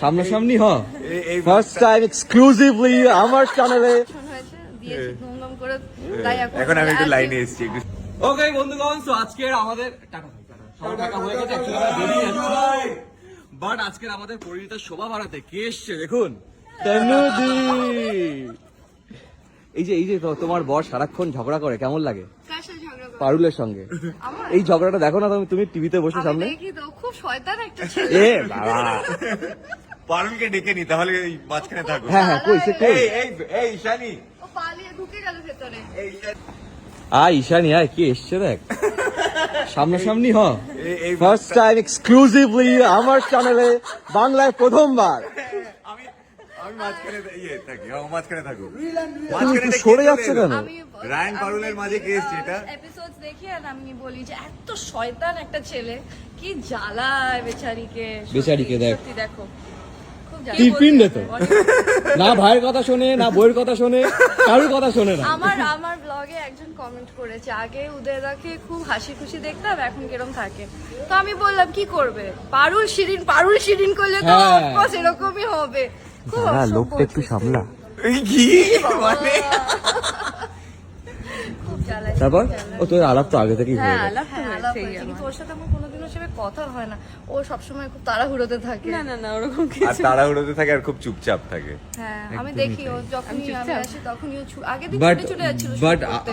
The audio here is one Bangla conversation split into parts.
সামনাসামনি হ। ফার্স্ট টাইম এক্সক্লুসিভলি আমার চ্যানেলে এখন আমি একটু লাইনে এসেছি ওকে বন্ধুগণ সো আজকের আমাদের টাকা টাকা। হয়ে গেছে বাট আজকের আমাদের পরিণীতা শোভা বাড়াতে কে এসছে দেখুন। তনুদি। এই যে এই যে তোমার বর সারাক্ষণ ঝগড়া করে কেমন লাগে? কার সাথে ঝগড়া করে? পারুলের সঙ্গে। এই ঝগড়াটা দেখো না তুমি তুমি টিভিতে বসে সামনে। খুব শয়তান একটা ছেলে। এ বাবা। পারুলকে ডেকে নি তাহলে এই মাঝখানে থাকো। হ্যাঁ হ্যাঁ কই সে কই? এই এই এই ঈশানি। ও পালিয়ে ঢুকে গেল ভেতরে। এই। আয় ঈশানি আয় কি এসছে দেখ। সামনাসামনি হ। ফার্স্ট টাইম এক্সক্লুসিভলি আমার চ্যানেলে বাংলায় প্রথমবার। আমি আমি মাঝখানে ইয়ে থাকি ও মাঝখানে থাকো। মাঝখানে সরে যাচ্ছে? কেন? আমি রায়ান পারুলের মাঝে কে এসছে এটা? এপিসোড দেখি আর আমি বলি যে এত শয়তান একটা ছেলে কি জ্বালায় বেচারিকে। বেচারিকে দেখ। সত্যি দেখো। দে তো। না ভাইয়ের কথা শোনে না বইয়ের কথা শোনে কারোর কথা শোনে না? আমার আমার ব্লগে একজন কমেন্ট করেছে আগে উদয়দাকে খুব হাসি খুশি দেখতাম এখন কিরম থাকে। তো আমি বললাম কি করবে? পারুল শিরিন পারুল শিরিন করলে তো হ্যাঁ। অফকোর্স এরকমই হবে। খুব হ্যাঁ লোকটা একটু সামলা। কি? মানে? তারপর? ও তোর আলাপ তো আগে থেকেই হয়ে হ্যাঁ আলাপ তো আলাপ হয়েছেই হয়েছে, কিন্তু ওর সাথে আমার কোনোদিনও সেভাবে কথা হয় না। ও সবসময় খুব তাড়াহুড়োতে থাকে। না না না ওরকম আর কিছু তাড়াহুড়োতে থাকে আর খুব চুপচাপ থাকে। হ্যাঁ আমি দেখি ও যখনই আমি চুপচাপ। আসি তখনই ও ছু- আগে দিন বাট ছুটে চলে যাচ্ছিল বাট করতে।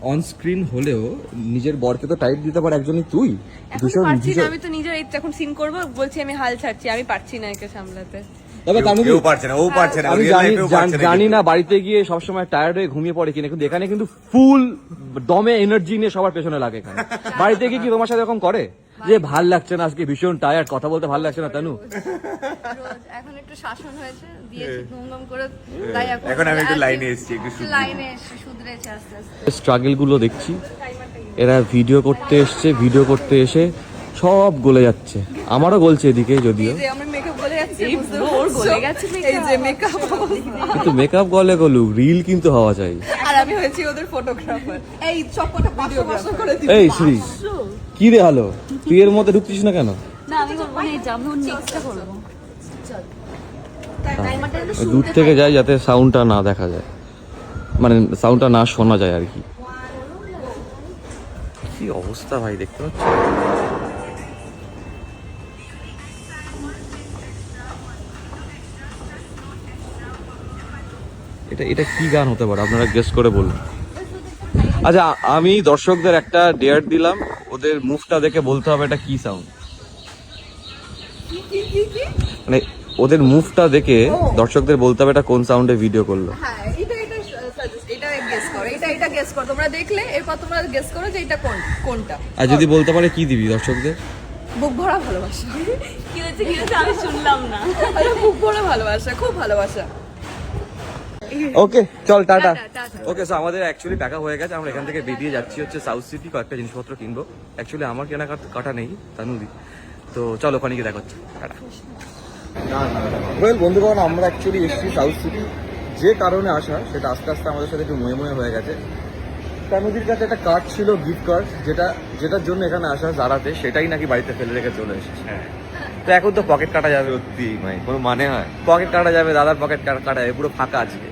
অন স্ক্রিন হলেও নিজের বরকে তো টাইট দিতে পারে একজনই তুই। এখন ভীষণ পারছি না ভীষণ- আমি তো নিজের এই এখন সিন করব বলছি আমি হাল ছাড়ছি আমি পারছি না একে সামলাতে। তবে তার মধ্যে পারছে না ও পারছে না আমি জানি জান- না বাড়িতে গিয়ে সবসময় টায়ার্ড হয়ে ঘুমিয়ে পড়ে কিনা কিন্তু এখানে কিন্তু ফুল দমে এনার্জি নিয়ে সবার পেছনে লাগে এখানে। বাড়িতে গিয়ে কি তোমার সাথে এরকম করে? যে ভালো লাগছে না আজকে ভীষণ টায়ার্ড কথা বলতে ভালো লাগছে না তানু? এখন একটু শাসন হয়েছে দিয়েছি করে তাই এখন আমি একটু লাইনে এসেছি, একটু লাইনে এসে শুধরেছে আস্তে আস্তে। স্ট্রাগলগুলো দেখছি। এরা ভিডিও করতে এসছে ভিডিও করতে এসে সব গলে যাচ্ছে। আমারও গলছে এদিকে যদিও। মেকআপ গলে যাচ্ছে বুঝতে ওর গলে গেছে এই যে মেকআপ কিন্তু মেকআপ গলে গলুক রিল কিন্তু হওয়া চাই। আর আমি হয়েছি ওদের ফটোগ্রাফার এই করে দিই এই শ্রী কি রে হলো তুই এর মধ্যে ঢুকছিস না কেন? না আমি করব না এই জামা নেক্সটটা করব। দূর থেকে যাই যাতে সাউন্ডটা না দেখা যায়। মানে সাউন্ডটা না শোনা যায় আর কি। কি অবস্থা ভাই দেখতে পাচ্ছ? এটা এটা কি গান হতে পারে? আপনারা গেস করে বলুন। আচ্ছা আমি দর্শকদের একটা ডেয়ার দিলাম। ওদের মুভটা দেখে বলতে হবে এটা কি সাউন্ড মানে ওদের মুভটা দেখে দর্শকদের বলতে হবে এটা কোন সাউন্ডে ভিডিও করল। হ্যাঁ এটা এটা suggest- এটা গেস করো এটা এটা গেস করো। তোমরা দেখলে এরপর তোমরা গেস করো যে এটা কোন কোনটা। আর যদি বলতে পারে কি দিবি দর্শকদের? বুক ভরা ভালোবাসা। কি হয়েছে কি হয়েছে? আমি শুনলাম না। বুক ভরা ভালোবাসা খুব ভালোবাসা। ওকে চল টাটা। ওকে সো আমাদের অ্যাকচুয়ালি দেখা হয়ে গেছে। আমরা এখান থেকে বেরিয়ে যাচ্ছি হচ্ছে সাউথ সিটি কয়েকটা জিনিসপত্র কিনবো। অ্যাকচুয়ালি আমার কেনাকাটা কাটা নেই তানুদি তো চলো ওখানে গিয়ে দেখা হচ্ছে। টাটা। ওয়েল বন্ধুগণ আমরা অ্যাকচুয়ালি এসেছি সাউথ সিটি যে কারণে আসা সেটা আস্তে আস্তে আমাদের সাথে একটু ময়ে ময়ে হয়ে গেছে। তানুদির কাছে একটা কার্ড ছিল গিফট কার্ড যেটা যেটার জন্য এখানে আসা জারাতে সেটাই নাকি বাড়িতে ফেলে রেখে চলে এসেছে। হ্যাঁ। তো এখন তো পকেট কাটা যাবে। সত্যি মানে কোনো মানে হয় পকেট কাটা যাবে দাদার পকেট কাটা যাবে পুরো ফাঁকা আজকে।